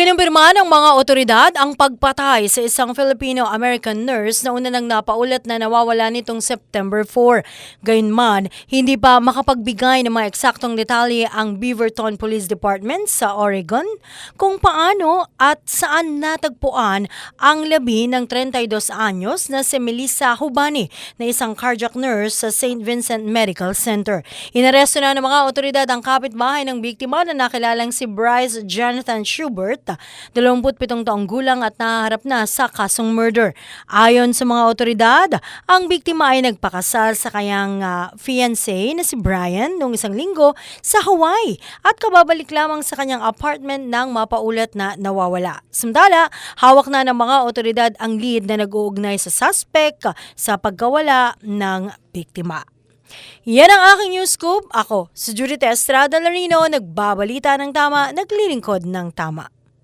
Kinumpirma ng mga otoridad ang pagpatay sa isang Filipino-American nurse na una nang napaulat na nawawala nitong September 4. Gayunman, hindi pa makapagbigay ng mga eksaktong detalye ang Beaverton Police Department sa Oregon kung paano at saan natagpuan ang labi ng 32 anyos na si Melissa Hubani na isang cardiac nurse sa St. Vincent Medical Center. Inaresto na ng mga otoridad ang kapitbahay ng biktima na nakilalang si Bryce Jonathan Schubert, 27 taong gulang at naharap na sa kasong murder. Ayon sa mga otoridad, ang biktima ay nagpakasal sa kanyang ah, fiancé na si Brian noong isang linggo sa Hawaii at kababalik lamang sa kanyang apartment nang mapaulat na nawawala. Samtala, hawak na ng mga otoridad ang lead na nag-uugnay sa suspect sa pagkawala ng biktima. Yan ang aking news scoop. Ako, si Judith Estrada Larino, nagbabalita ng tama, naglilingkod ng tama.